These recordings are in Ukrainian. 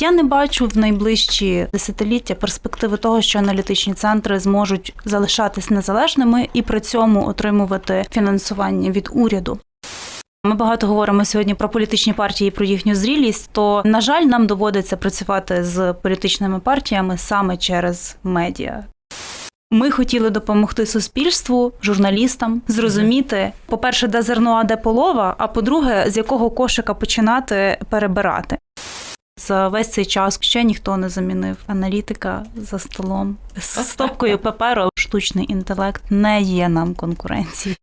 Я не бачу в найближчі десятиліття перспективи того, що аналітичні центри зможуть залишатись незалежними і при цьому отримувати фінансування від уряду. Ми багато говоримо сьогодні про політичні партії про їхню зрілість. То на жаль, нам доводиться працювати з політичними партіями саме через медіа. Ми хотіли допомогти суспільству, журналістам зрозуміти, по-перше, де зерно, а де полова, а по-друге, з якого кошика починати перебирати. За весь цей час ще ніхто не замінив аналітика за столом з стопкою паперу. Штучний інтелект не є нам конкуренцією.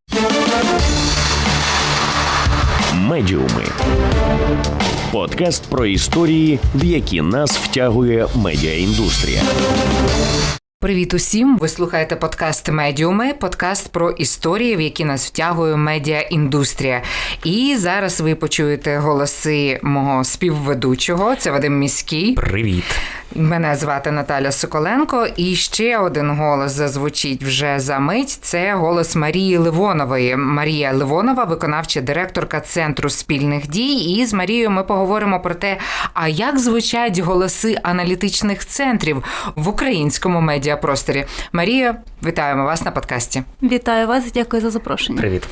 Медіуми. Подкаст про історії, в які нас втягує медіаіндустрія. Привіт усім! Ви слухаєте подкаст Медіуми, подкаст про історії, в які нас втягує медіаіндустрія. І зараз ви почуєте голоси мого співведучого. Це Вадим Міський. Привіт. Мене звати Наталя Соколенко. І ще один голос зазвучить вже за мить. Це голос Марії Ливонової. Марія Ливонова, виконавча директорка Центру спільних дій. І з Марією ми поговоримо про те, а як звучать голоси аналітичних центрів в українському медіапросторі. Марія, вітаємо вас на подкасті. Вітаю вас, дякую за запрошення. Привіт.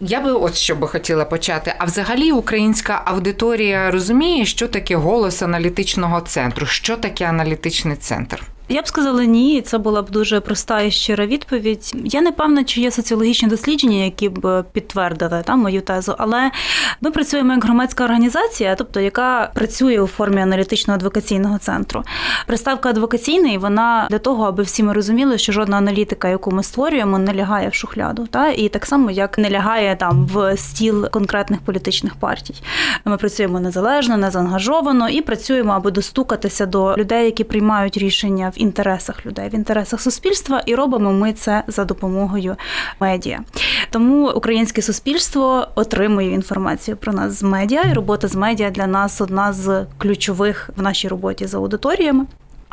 Я би от що би хотіла почати. А взагалі українська аудиторія розуміє, що таке голос аналітичного центру, що таке аналітичний центр. Я б сказала ні, це була б дуже проста і щира відповідь. Я не певна, чи є соціологічні дослідження, які б підтвердили там мою тезу, але ми працюємо як громадська організація, тобто яка працює у формі аналітичного адвокаційного центру. Приставка адвокаційний вона для того, аби всі ми розуміли, що жодна аналітика, яку ми створюємо, не лягає в шухляду. Та і так само як не лягає там в стіл конкретних політичних партій. Ми працюємо незалежно, незаангажовано і працюємо, аби достукатися до людей, які приймають рішення в інтересах людей, в інтересах суспільства, і робимо ми це за допомогою медіа. Тому українське суспільство отримує інформацію про нас з медіа, і робота з медіа для нас одна з ключових в нашій роботі з аудиторіями.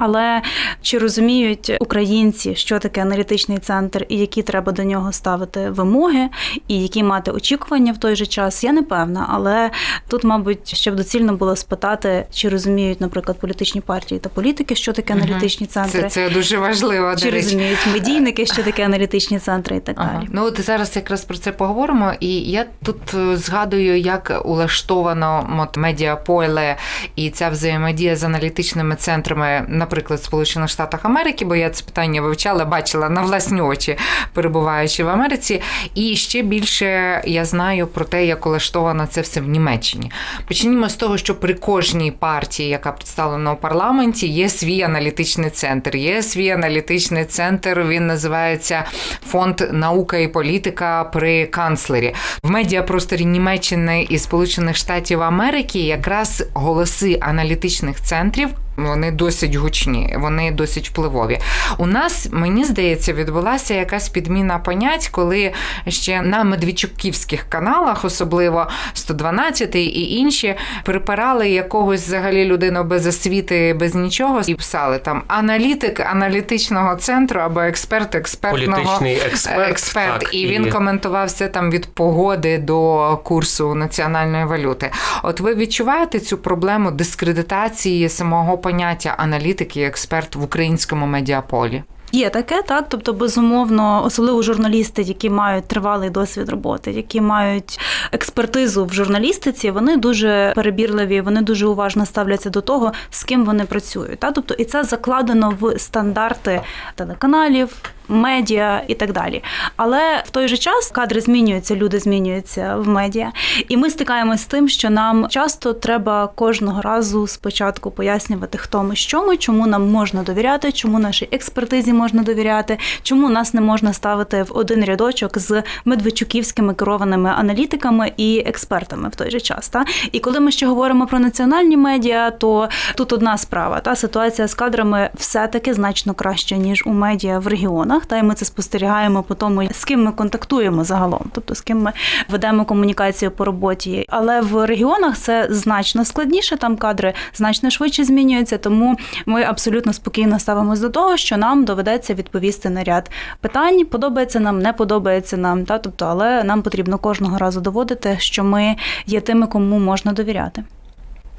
Але чи розуміють українці, що таке аналітичний центр і які треба до нього ставити вимоги, і які мати очікування в той же час, я не певна. Але тут, мабуть, ще б доцільно було спитати, чи розуміють, наприклад, політичні партії та політики, що таке аналітичні центри, Це, це дуже важливо. чи речі. розуміють медійники, що таке аналітичні центри, і так Ага. далі. Ну от зараз якраз про це поговоримо. І я тут е, згадую, як улаштовано от, медіаполе і ця взаємодія з аналітичними центрами, наприклад, Сполучених Штатах Америки, бо я це питання вивчала, бачила на власні очі, перебуваючи в Америці. І ще більше я знаю про те, як улаштовано це все в Німеччині. Почнімо з того, що при кожній партії, яка представлена у парламенті, є свій аналітичний центр. Є свій аналітичний центр. Він називається Фонд наука і політика при канцлері в медіапросторі Німеччини і Сполучених Штатів Америки. Якраз голоси аналітичних центрів. Вони досить гучні, вони досить впливові. У нас, мені здається, відбулася якась підміна понять, коли ще на медведчуківських каналах, особливо 112 і інші, припирали якогось взагалі людину без освіти, без нічого, і писали там аналітик аналітичного центру або експерт експертного Політичний експерт, експерт. так, і він і- коментував все там від погоди до курсу національної валюти. От ви відчуваєте цю проблему дискредитації самого поняття аналітик і експерт в українському медіаполі? Є таке, так. Тобто, безумовно, особливо журналісти, які мають тривалий досвід роботи, які мають експертизу в журналістиці, вони дуже перебірливі, вони дуже уважно ставляться до того, з ким вони працюють. Та? Тобто, і це закладено в стандарти телеканалів. Медіа і так далі, але в той же час кадри змінюються, люди змінюються в медіа, і ми стикаємося з тим, що нам часто треба кожного разу спочатку пояснювати, хто ми, що ми, чому нам можна довіряти, чому нашій експертизі можна довіряти, чому нас не можна ставити в один рядочок з медведчуківськими керованими аналітиками і експертами в той же час. Та і коли ми ще говоримо про національні медіа, то тут одна справа. Та ситуація з кадрами все таки значно краща ніж у медіа в регіонах. Та й ми це спостерігаємо по тому, з ким ми контактуємо загалом, тобто з ким ми ведемо комунікацію по роботі. Але в регіонах це значно складніше. Там кадри значно швидше змінюються. Тому ми абсолютно спокійно ставимося до того, що нам доведеться відповісти на ряд питань. Подобається нам, не подобається нам. Та тобто, але нам потрібно кожного разу доводити, що ми є тими, кому можна довіряти.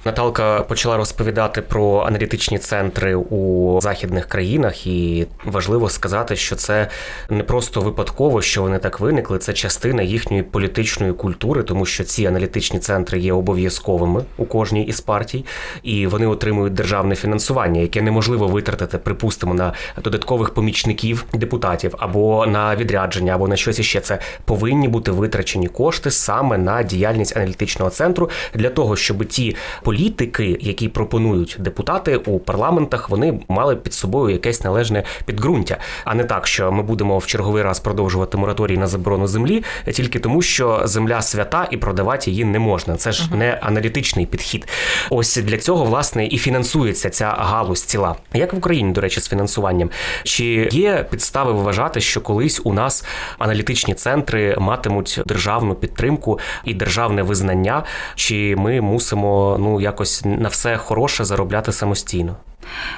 Наталка почала розповідати про аналітичні центри у західних країнах, і важливо сказати, що це не просто випадково, що вони так виникли. Це частина їхньої політичної культури, тому що ці аналітичні центри є обов'язковими у кожній із партій, і вони отримують державне фінансування, яке неможливо витратити, припустимо, на додаткових помічників депутатів або на відрядження, або на щось іще. Це повинні бути витрачені кошти саме на діяльність аналітичного центру для того, щоб ті політики, які пропонують депутати у парламентах, вони мали під собою якесь належне підґрунтя, а не так, що ми будемо в черговий раз продовжувати мораторій на заборону землі тільки тому, що земля свята і продавати її не можна. Це ж не аналітичний підхід. Ось для цього власне і фінансується ця галузь ціла. Як в Україні, до речі, з фінансуванням? Чи є підстави вважати, що колись у нас аналітичні центри матимуть державну підтримку і державне визнання? Чи ми мусимо ну якось на все хороше заробляти самостійно?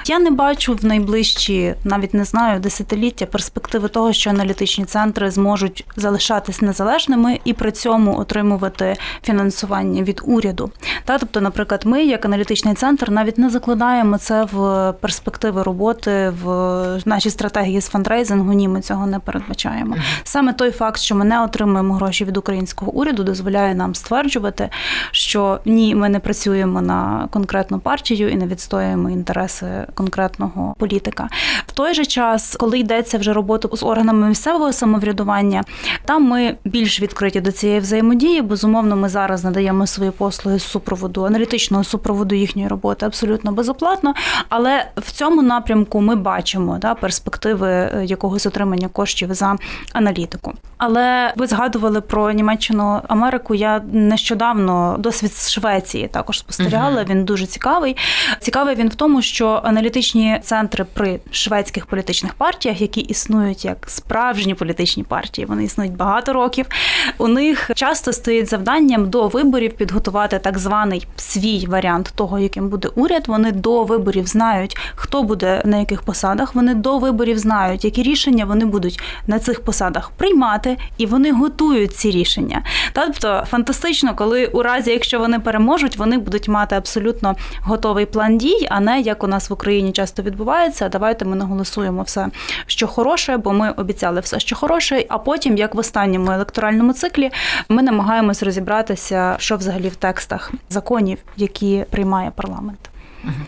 Я не бачу в найближчі, навіть не знаю, десятиліття перспективи того, що аналітичні центри зможуть залишатись незалежними і при цьому отримувати фінансування від уряду. Та тобто, наприклад, ми, як аналітичний центр, навіть не закладаємо це в перспективи роботи в нашій стратегії з фандрейзингу. Ні, ми цього не передбачаємо. Саме той факт, що ми не отримуємо гроші від українського уряду, дозволяє нам стверджувати, що ні, ми не працюємо на конкретну партію і не відстоюємо інтереси конкретного політика. В той же час, коли йдеться вже робота з органами місцевого самоврядування, там ми більш відкриті до цієї взаємодії. Безумовно, ми зараз надаємо свої послуги з супроводу, аналітичного супроводу їхньої роботи абсолютно безоплатно. Але в цьому напрямку ми бачимо да, перспективи е, якогось отримання коштів за аналітику. Але ви згадували про Німеччину Америку. Я нещодавно досвід з Швеції також спостерігала. Він дуже цікавий. Цікавий він в тому, що аналітичні центри при шведських політичних партіях, які існують як справжні політичні партії, вони існують багато років. У них часто стоїть завданням до виборів підготувати так званий свій варіант того, яким буде уряд. Вони до виборів знають, хто буде на яких посадах. Вони до виборів знають, які рішення вони будуть на цих посадах приймати, і вони готують ці рішення. Тобто фантастично, коли у разі, якщо вони переможуть, вони будуть мати абсолютно готовий план дій, а не як у нас в Україні часто відбувається. Давайте ми наголосуємо все, що хороше, бо ми обіцяли все, що хороше. А потім, як в останньому електоральному циклі, ми намагаємось розібратися, що взагалі в текстах законів, які приймає парламент.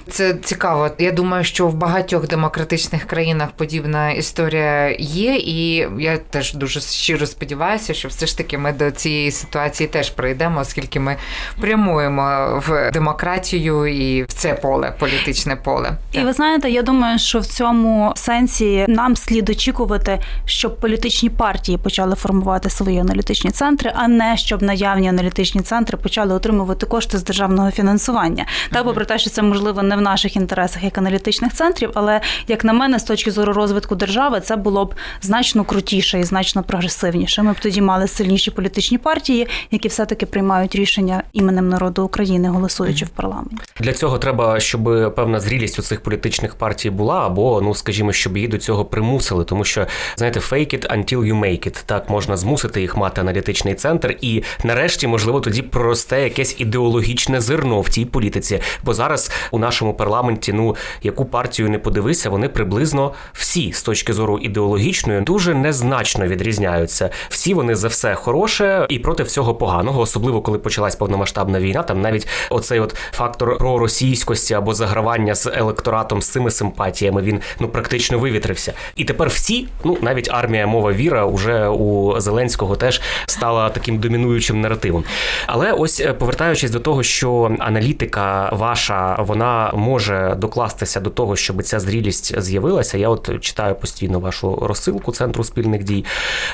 Це цікаво. Я думаю, що в багатьох демократичних країнах подібна історія є, і я теж дуже щиро сподіваюся, що все ж таки ми до цієї ситуації теж прийдемо, оскільки ми прямуємо в демократію і в це поле, політичне поле. І ви знаєте, я думаю, що в цьому сенсі нам слід очікувати, щоб політичні партії почали формувати свої аналітичні центри, а не щоб наявні аналітичні центри почали отримувати кошти з державного фінансування. Та попри те, що це можливо не в наших інтересах як аналітичних центрів, але як на мене, з точки зору розвитку держави, це було б значно крутіше і значно прогресивніше. Ми б тоді мали сильніші політичні партії, які все таки приймають рішення іменем народу України, голосуючи в парламенті. Для цього треба, щоб певна зрілість у цих політичних партій була, або ну скажімо, щоб її до цього примусили, тому що знаєте, fake it until you make it. Так можна змусити їх мати аналітичний центр, і нарешті, можливо, тоді проросте якесь ідеологічне зерно в тій політиці. Бо зараз нашому парламенті, ну яку партію не подивися, вони приблизно всі з точки зору ідеологічної дуже незначно відрізняються. Всі вони за все хороше і проти всього поганого, особливо коли почалась повномасштабна війна. Там навіть оцей от фактор проросійськості або загравання з електоратом з цими симпатіями він ну практично вивітрився. І тепер всі, ну навіть армія мова віра, уже у Зеленського теж стала таким домінуючим наративом. Але ось е, повертаючись до того, що аналітика ваша вона може докластися до того, щоб ця зрілість з'явилася. Я от читаю постійно вашу розсилку центру спільних дій.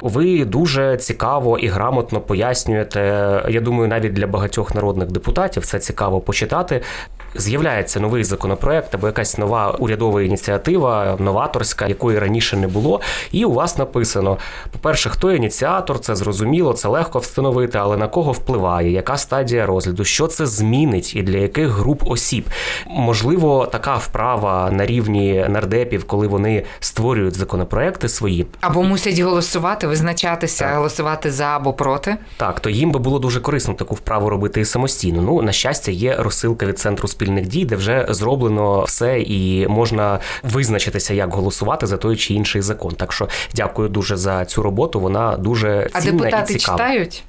Ви дуже цікаво і грамотно пояснюєте. Я думаю, навіть для багатьох народних депутатів це цікаво почитати. З'являється новий законопроект або якась нова урядова ініціатива, новаторська, якої раніше не було. І у вас написано: по-перше, хто ініціатор, це зрозуміло, це легко встановити, але на кого впливає, яка стадія розгляду, що це змінить і для яких груп осіб. Можливо, така вправа на рівні нардепів, коли вони створюють законопроекти свої, Або мусять голосувати, визначатися, Так. голосувати за або проти. Так, то їм би було дуже корисно таку вправу робити і самостійно. Ну, на щастя, є розсилка від центру спільних дій, де вже зроблено все і можна визначитися, як голосувати за той чи інший закон. Так що дякую дуже за цю роботу. Вона дуже А цінна депутати і цікава. читають?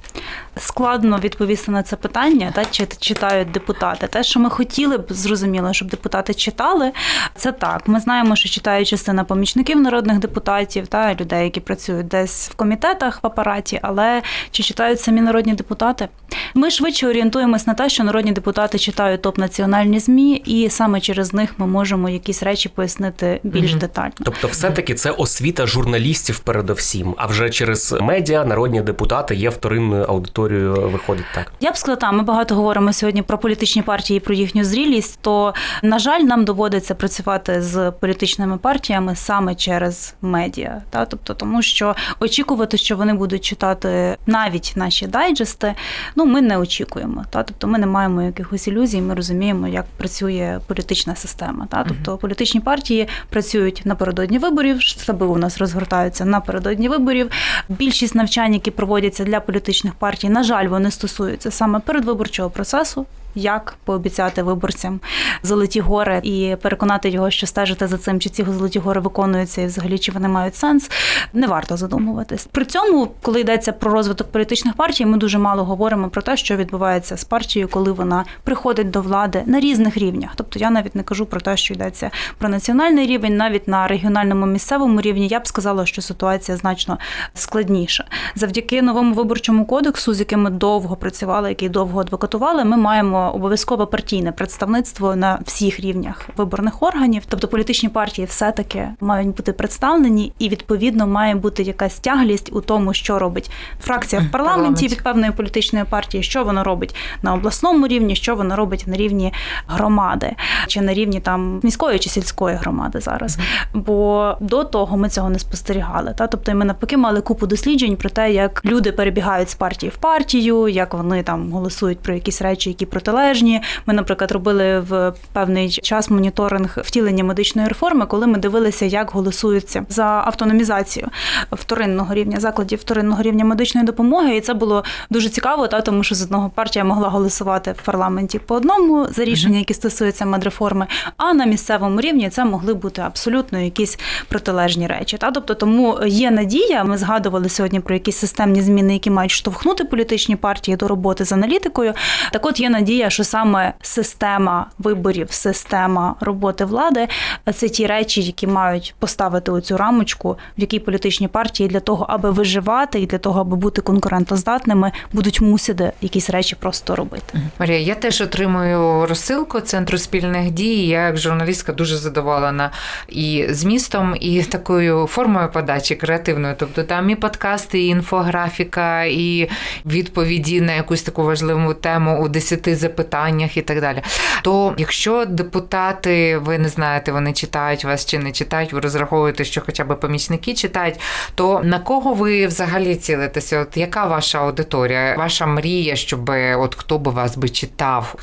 Складно відповісти на це питання, та чи читають депутати. Те, що ми хотіли б зрозуміло, щоб депутати читали, це так. Ми знаємо, що читає частина помічників народних депутатів та людей, які працюють десь в комітетах в апараті, але чи читають самі народні депутати? Ми швидше орієнтуємось на те, що народні депутати читають топ-національні змі, і саме через них ми можемо якісь речі пояснити більш Мгм. детально. Тобто, все-таки це освіта журналістів передовсім. А вже через медіа народні депутати є вторинною аудиторією. Виходить так. Я б сказала, так, ми багато говоримо сьогодні про політичні партії, про їхню зрілість. То на жаль, нам доводиться працювати з політичними партіями саме через медіа. Та тобто, тому що очікувати, що вони будуть читати навіть наші дайджести, ну ми не очікуємо. Та тобто, ми не маємо якихось ілюзій. Ми розуміємо, як працює політична система. Та тобто, політичні партії працюють напередодні виборів. Штаби у нас розгортаються напередодні виборів. Більшість навчань, які проводяться для політичних партій, на жаль, вони стосуються саме передвиборчого процесу. Як пообіцяти виборцям золоті гори і переконати його, що стежити за цим, чи ці золоті гори виконуються, і взагалі чи вони мають сенс, не варто задумуватись. При цьому, коли йдеться про розвиток політичних партій, ми дуже мало говоримо про те, що відбувається з партією, коли вона приходить до влади на різних рівнях. Тобто я навіть не кажу про те, що йдеться про національний рівень, навіть на регіональному місцевому рівні. Я б сказала, що ситуація значно складніша. Завдяки новому виборчому кодексу, з яким ми довго працювали, який довго адвокатували, ми маємо обов'язкове партійне представництво на всіх рівнях виборних органів. Тобто політичні партії все-таки мають бути представлені, і відповідно має бути якась тяглість у тому, що робить фракція в парламенті від певної політичної партії, що воно робить на обласному рівні, що воно робить на рівні громади, чи на рівні там міської чи сільської громади зараз. Бо до того ми цього не спостерігали. Та тобто ми навпаки мали купу досліджень про те, як люди перебігають з партії в партію, як вони там голосують про якісь речі, які протилежні. Ми, наприклад, робили в певний час моніторинг втілення медичної реформи, коли ми дивилися, як голосуються за автономізацію вторинного рівня закладів вторинного рівня медичної допомоги. І це було дуже цікаво, та тому що з одного партія могла голосувати в парламенті по одному за рішення, які стосуються медреформи, а на місцевому рівні це могли бути абсолютно якісь протилежні речі. Та тобто, тому є надія. Ми згадували сьогодні про якісь системні зміни, які мають штовхнути політичні партії до роботи з аналітикою. Так, от є надія, що саме система виборів, система роботи влади це ті речі, які мають поставити оцю рамочку, в якій політичні партії для того, аби виживати і для того, аби бути конкурентоздатними, будуть мусити якісь речі просто робити. Марія, я теж отримую розсилку центру спільних дій. Я як журналістка дуже задоволена і змістом, і такою формою подачі креативною. Тобто там і подкасти, і інфографіка, і відповіді на якусь таку важливу тему у десяти запитаннях і так далі. То якщо депутати, ви не знаєте, вони читають вас чи не читають, ви розраховуєте, що хоча б помічники читають, то на кого ви взагалі цілитеся? От яка ваша аудиторія, ваша мрія, щоб от хто би вас би читав?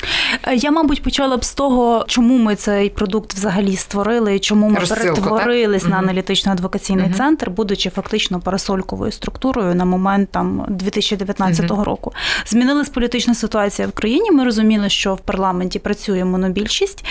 Я, мабуть, почала б з того, чому ми цей продукт взагалі створили, і чому ми Розсилку, перетворились так? на аналітично-адвокаційний Мгм. центр, будучи фактично парасольковою структурою на момент там 2019 року. Змінилась політична ситуація в країні. Ми розуміли, що в парламенті працює монобільшість,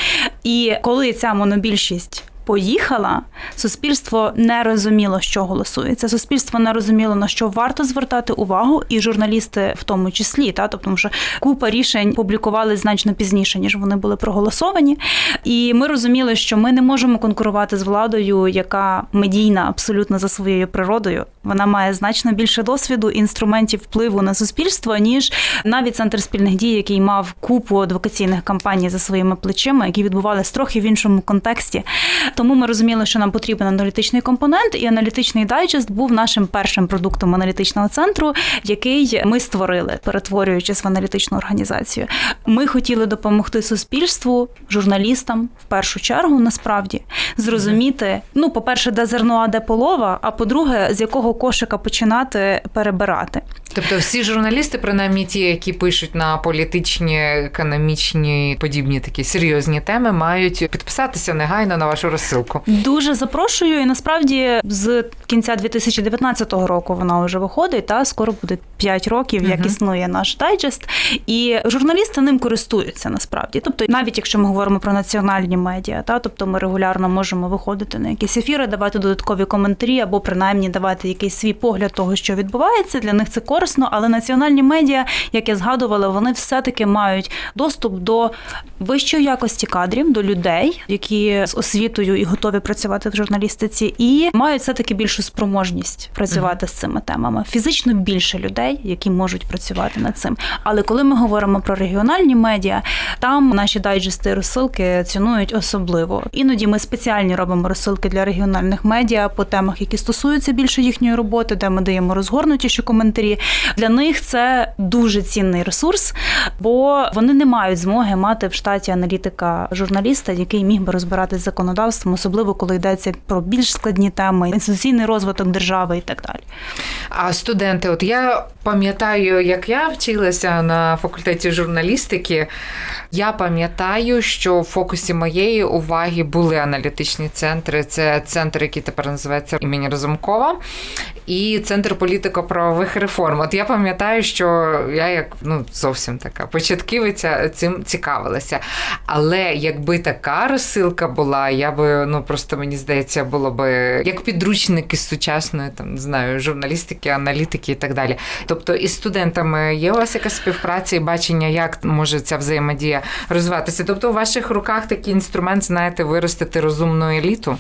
і коли ця монобільшість. Поїхала, суспільство не розуміло, що голосується. Суспільство не розуміло, на що варто звертати увагу, і журналісти в тому числі. Та тобто, що купа рішень публікували значно пізніше, ніж вони були проголосовані. І ми розуміли, що ми не можемо конкурувати з владою, яка медійна абсолютно за своєю природою. Вона має значно більше досвіду інструментів впливу на суспільство, ніж навіть центр спільних дій, який мав купу адвокаційних кампаній за своїми плечима, які відбувалися трохи в іншому контексті. Тому ми розуміли, що нам потрібен аналітичний компонент, і аналітичний дайджест був нашим першим продуктом аналітичного центру, який ми створили, перетворюючись в аналітичну організацію. Ми хотіли допомогти суспільству, журналістам в першу чергу, насправді зрозуміти, ну, по-перше, де зерно, а де полова, а по-друге, з якого кошика починати перебирати. Тобто всі журналісти, принаймні ті, які пишуть на політичні, економічні, подібні такі серйозні теми, мають підписатися негайно на вашу розсилку. Дуже запрошую, і насправді з кінця 2019 року вона вже виходить. Та скоро буде 5 років, як Мгм. існує наш дайджест, і журналісти ним користуються насправді. Тобто, навіть якщо ми говоримо про національні медіа, та тобто ми регулярно можемо виходити на якісь ефіри, давати додаткові коментарі або принаймні давати якийсь свій погляд того, що відбувається. Для них це корисно, але національні медіа, як я згадувала, вони все-таки мають доступ до вищої якості кадрів, до людей, які з освітою і готові працювати в журналістиці, і мають все таки більшу спроможність працювати з цими темами. Фізично більше людей, які можуть працювати над цим. Але коли ми говоримо про регіональні медіа, там наші дайджести розсилки цінують особливо. Іноді ми спеціальні робимо розсилки для регіональних медіа по темах, які стосуються більше їхньої роботи, де ми даємо розгорнутіші коментарі. Для них це дуже цінний ресурс, бо вони не мають змоги мати в штаті аналітика журналіста, який міг би розбиратись з законодавством, особливо коли йдеться про більш складні теми, інституційний розвиток держави і так далі. А студенти, от я пам'ятаю, як я вчилася на факультеті журналістики. Я пам'ятаю, що в фокусі моєї уваги були аналітичні центри. Це центр, який тепер називається імені Разумкова, і центр політико-правових реформ. От я пам'ятаю, що я як ну зовсім така початківиця цим цікавилася. Але якби така розсилка була, я би ну просто мені здається, було би як підручник із сучасної там не знаю журналістики, аналітики і так далі. Тобто із студентами є у вас якась співпраця і бачення, як може ця взаємодія розвиватися? Тобто у ваших руках такий інструмент, знаєте, виростити розумну еліту?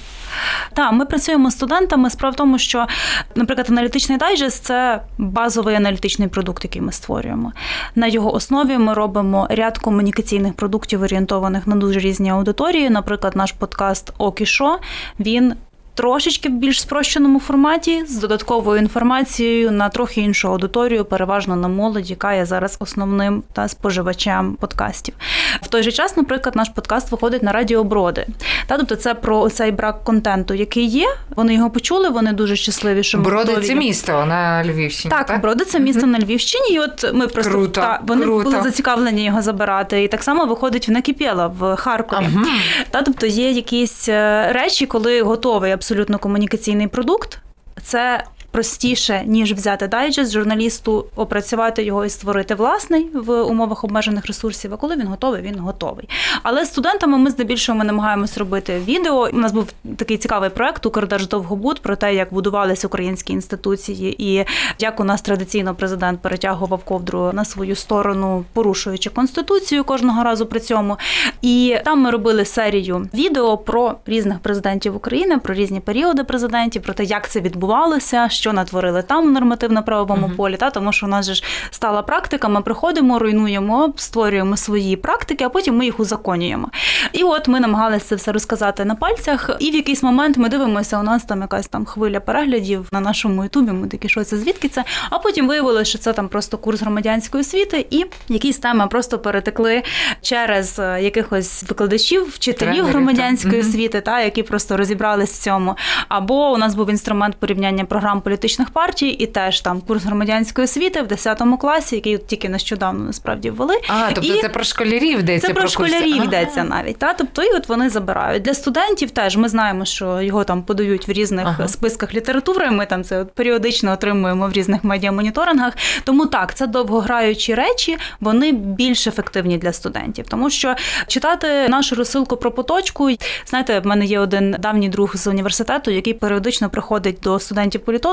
Так, ми працюємо з студентами. Справа в тому, що, наприклад, аналітичний дайджест це базовий аналітичний продукт, який ми створюємо. На його основі ми робимо ряд комунікаційних продуктів, орієнтованих на дуже різні аудиторії. Наприклад, наш подкаст Окішо він. Трошечки в більш спрощеному форматі з додатковою інформацією на трохи іншу аудиторію, переважно на молодь, яка є зараз основним та споживачем подкастів. В той же час, наприклад, наш подкаст виходить на радіоброди. Та тобто це про цей брак контенту, який є. Вони його почули, вони дуже щасливі, що Броди готові це місто на Львівщині. так, Так, Броди це місто на Львівщині, і от ми просто Круто, та, вони круто. були зацікавлені його забирати. І так само виходить в Накипєла в Харкові. Ага. Та тобто є якісь е, речі, коли готовий абсолютно комунікаційний продукт. Це простіше, ніж взяти дайджест, журналісту опрацювати його і створити власний в умовах обмежених ресурсів. А коли він готовий, він готовий. Але з студентами ми здебільшого ми намагаємось робити відео. У нас був такий цікавий проект Укрдерждовгобуд про те, як будувалися українські інституції, і як у нас традиційно президент перетягував ковдру на свою сторону, порушуючи конституцію кожного разу при цьому. І там ми робили серію відео про різних президентів України, про різні періоди президентів, про те, як це відбувалося, що натворили там в нормативно-правовому Мгм. полі. Та тому що у нас же ж стала практика. Ми приходимо, руйнуємо, створюємо свої практики, а потім ми їх узаконюємо. І от ми намагалися це все розказати на пальцях. І в якийсь момент ми дивимося, у нас там якась там хвиля переглядів на нашому ютубі. Ми такі, що це звідки це? А потім виявилося, що це там просто курс громадянської освіти, і якісь теми просто перетекли через е, якихось викладачів, вчителів Тренерів, громадянської. Мгм. освіти, та які просто розібрались в цьому. Або у нас був інструмент порівняння програм політичних партій, і теж там курс громадянської освіти в 10 класі, який от тільки нещодавно насправді ввели. А, тобто І це про школярів йдеться це про школярів Ага. йдеться навіть. Та? Тобто, і от вони забирають. Для студентів теж ми знаємо, що його там подають в різних Ага. списках літератури. Ми там це от періодично отримуємо в різних медіамоніторингах. Тому так, це довгограючі речі, вони більш ефективні для студентів. Тому що читати нашу розсилку про поточку, знаєте, в мене є один давній друг з університету, який періодично приходить до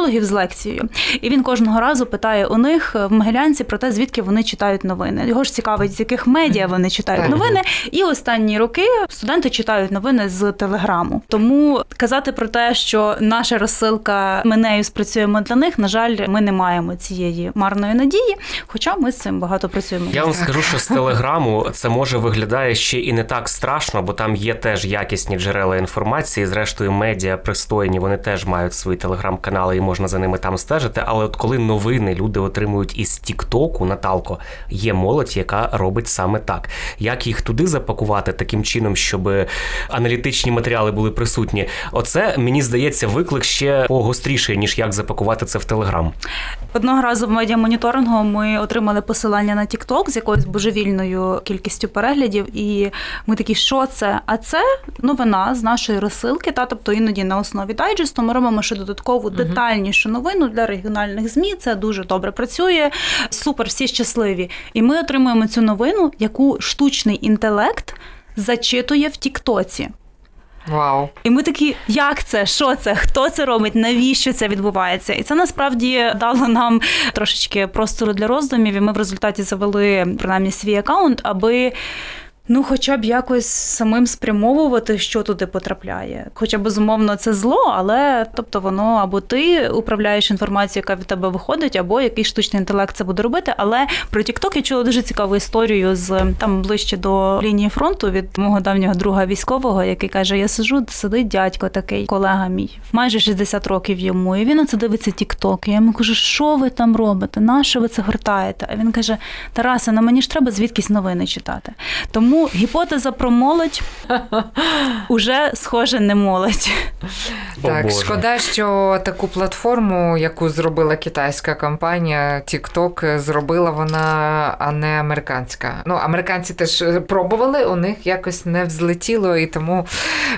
студентів-політологів з лекцією. І він кожного разу питає у них в Могилянці про те, звідки вони читають новини. Його ж цікавить, з яких медіа вони читають новини. І останні роки студенти читають новини з телеграму. Тому казати про те, що наша розсилка ми нею спрацюємо для них. На жаль, ми не маємо цієї марної надії. Хоча ми з цим багато працюємо. Я вам скажу, що з телеграму це може виглядає ще і не так страшно, бо там є теж якісні джерела інформації. Зрештою, медіа пристойні, вони теж мають свої телеграм-канали і можуть можна за ними там стежити. Але от коли новини люди отримують із Тіктоку, Наталко, є молодь, яка робить саме так. Як їх туди запакувати таким чином, щоб аналітичні матеріали були присутні? Оце мені здається виклик ще погостріший, ніж як запакувати це в Телеграм. Одного разу в медіамоніторингу ми отримали посилання на TikTok з якоюсь божевільною кількістю переглядів, і ми такі, що це? А це новина з нашої розсилки. Та тобто іноді на основі дайджесту ми робимо ще додаткову детальнішу новину для регіональних змі. Це дуже добре працює. Супер, всі щасливі. І ми отримуємо цю новину, яку штучний інтелект зачитує в Тіктоці. Вау. І ми такі, як це? Що це? Хто це робить? Навіщо це відбувається? І це насправді дало нам трошечки простору для роздумів. І ми в результаті завели принаймні свій аккаунт, аби. Ну, хоча б якось самим спрямовувати, що туди потрапляє. Хоча безумовно це зло, але тобто воно або ти управляєш інформацією, яка від тебе виходить, або якийсь штучний інтелект це буде робити. Але про TikTok я чула дуже цікаву історію з там ближче до лінії фронту від мого давнього друга військового, який каже: Я сижу, сидить дядько такий, колега мій, майже 60 років йому. І він оце дивиться TikTok. Я йому кажу, що ви там робите? На що ви це гортаєте? А він каже: Тарасе, ну мені ж треба звідкись новини читати. Тому гіпотеза про молодь уже схоже не молодь. Так, шкода, що таку платформу, яку зробила китайська компанія TikTok, зробила вона, а не американська. Ну, американці теж пробували, у них якось не взлетіло, і тому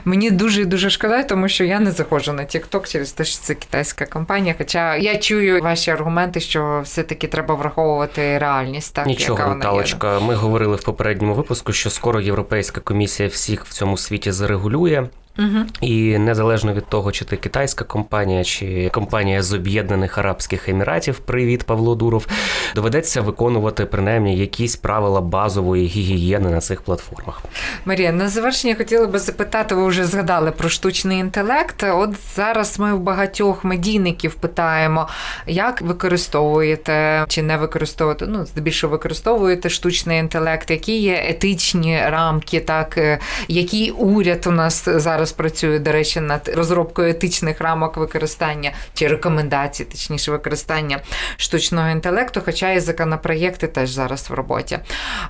мені дуже і дуже шкода, тому що я не заходжу на TikTok через те, що це китайська компанія. Хоча я чую ваші аргументи, що все-таки треба враховувати реальність, так Нічого, яка вона є. Ми говорили в попередньому випуску, що скоро Європейська комісія всіх в цьому світі зарегулює. Угу. І незалежно від того, чи ти китайська компанія, чи компанія з Об'єднаних Арабських Еміратів, привіт, Павло Дуров, доведеться виконувати принаймні якісь правила базової гігієни на цих платформах. Марія, на завершення хотіла би запитати, ви вже згадали про штучний інтелект. От зараз ми в багатьох медійників питаємо, як використовуєте чи не використовуєте, ну, здебільшого використовуєте штучний інтелект, які є етичні рамки, так, е, який уряд у нас зараз працює, до речі, над розробкою етичних рамок використання чи рекомендацій, точніше, використання штучного інтелекту, хоча і законопроєкти теж зараз в роботі.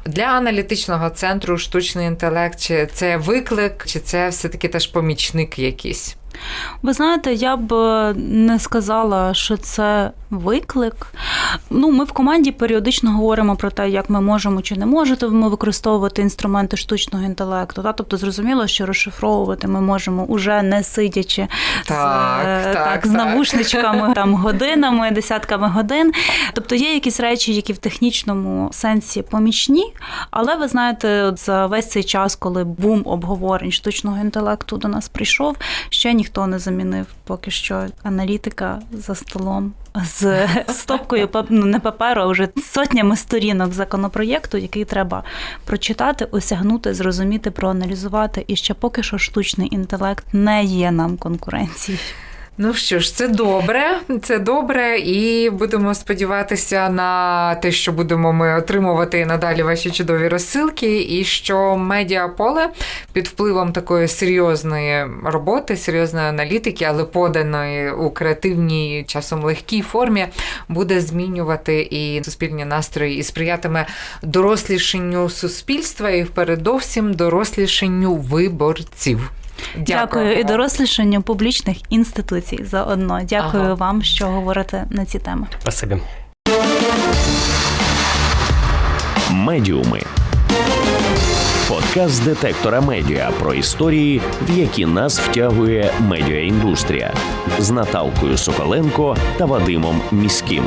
Для аналітичного центру штучний інтелект, чи це виклик, чи це все-таки теж помічник якийсь? Ви знаєте, я б е, не сказала, що це виклик. Ну, ми в команді періодично говоримо про те, як ми можемо чи не можемо використовувати інструменти штучного інтелекту. Та? Тобто зрозуміло, що розшифровувати ми можемо уже не сидячи Так, з, е, так, з навушничками, там годинами, десятками годин. Тобто є якісь речі, які в технічному сенсі помічні, але ви знаєте, от за весь цей час, коли бум обговорень штучного інтелекту до нас прийшов, ще ніхто не замінив поки що аналітика за столом з стопкою ну, не паперу, а вже сотнями сторінок законопроєкту, який треба прочитати, осягнути, зрозуміти, проаналізувати. І ще поки що штучний інтелект не є нам конкуренцією. Ну що ж, це добре, це добре, і будемо сподіватися на те, що будемо ми отримувати надалі ваші чудові розсилки, і що медіаполе під впливом такої серйозної роботи, серйозної аналітики, але поданої у креативній, часом легкій формі, буде змінювати і суспільні настрої, і сприятиме дорослішенню суспільства, і передовсім дорослішенню виборців. Дякую і дорослішанню публічних інституцій заодно. Дякую Ага. вам, що говорите на ці теми. Спасибі. Медіуми. Подкаст детектора медіа про історії, в які нас втягує медіаіндустрія з Наталкою Соколенко та Вадимом Міським.